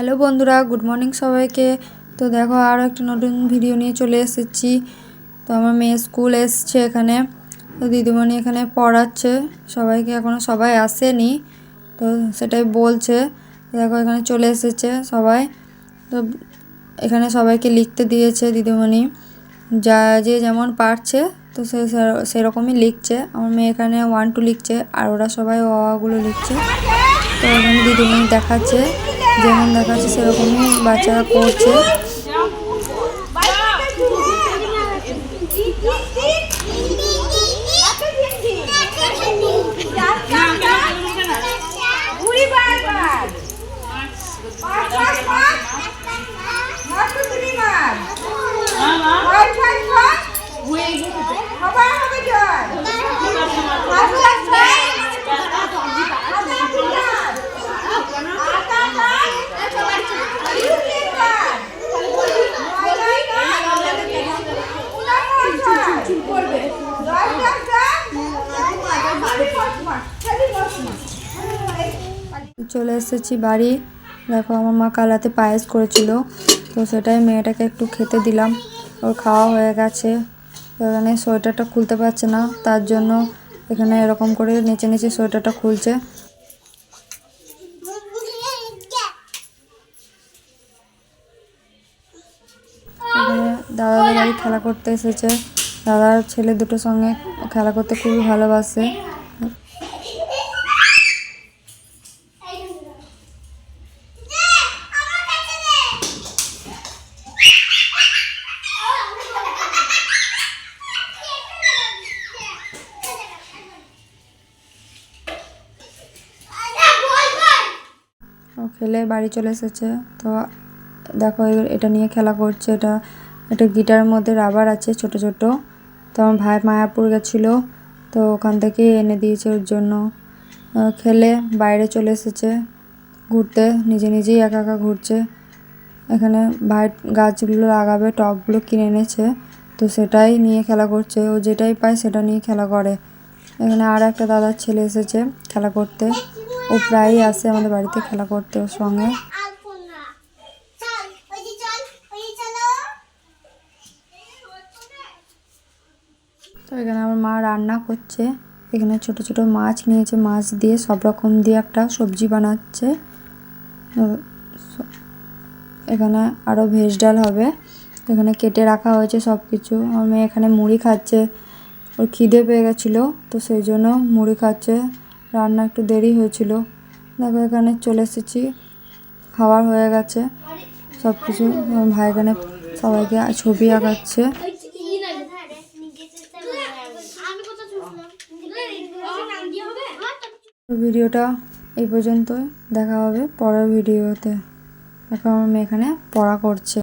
Hello বন্ধুরা, good morning সবাইকে। তো দেখো আরও একটা নতুন ভিডিও নিয়ে চলে এসেছি। তো আমার মেয়ে স্কুল এসছে এখানে। তো দিদিমণি এখানে পড়াচ্ছে। সবাইকে এখনও সবাই আসেনি। তো সেটাই বলছে। দেখো, এখানে চলে এসেছে সবাই। তো এখানে সবাইকে লিখতে দিয়েছে দিদিমণি। যা যে যেমন পারছে, তো সে সেরকমই লিখছে। আমার মেয়ে এখানে ওয়ান টু লিখছে, আর ওরা সবাই অ আ গুলো লিখছে। তো এখানে দিদিমণি দেখাচ্ছে। যেমন দেখাচ্ছে সেরকমই বাচ্চারা করছে। চলে এসেছি বাড়ি। দেখো, আমার মা কালাতে পায়েস করেছিল, তো সেটাই মেয়েটাকে একটু খেতে দিলাম। ওর খাওয়া হয়ে গেছে। এখানে সোয়েটারটা খুলতে পারছে না, তার জন্য এখানে এরকম করে নিচে নিচে সোয়েটারটা খুলছে। দাদাদের বাড়ি খেলা করতে এসেছে। দাদার ছেলে দুটোর সঙ্গে খেলা করতে খুবই ভালোবাসে। খেলে বাড়ি চলে এসেছে। তো দেখো এটা নিয়ে খেলা করছে এটা। একটা গিটার মধ্যে রাবার আছে ছোট ছোট। তো আমার ভাই মায়াপুর গেছিল। তো ওখান থেকে এনে দিয়েছে ওর জন্য। খেলে বাইরে চলে এসেছে। ঘুরতে নিজে নিজেই একা একা ঘুরছে। এখানে ভাই গাছগুলো লাগাবে, টবগুলো কিনে এনেছে। তো সেটাই নিয়ে খেলা করছে। ও যেটাই পায় সেটা নিয়ে খেলা করে। এখানে আর একটা দাদার ছেলে এসেছে খেলা করতে। ও প্রায়ই আসে আমাদের বাড়িতে খেলা করতে ওর সঙ্গে। তো এখানে আমার মা রান্না করছে। এখানে ছোট ছোট মাছ নিয়েছে, মাছ দিয়ে সব রকম দিয়ে একটা সবজি বানাচ্ছে। এখানে আরও ভেজ ডাল হবে। এখানে কেটে রাখা হয়েছে সব কিছু আমার মেয়ে এখানে মুড়ি খাচ্ছে। ওর খিদে পেয়ে গেছিল, তো সেই জন্য মুড়ি খাচ্ছে। রান্না একটু দেরি হয়েছিল। দেখো এখানে চলে এসেছি। খাওয়ার হয়ে গেছে। সব কিছু ভাই এখানে সবাইকে ছবি আঁকাচ্ছে। আমি ভিডিওটা এই পর্যন্ত দেখা হবে পরের ভিডিওতে। এখন মেয়ে এখানে পড়া করছে।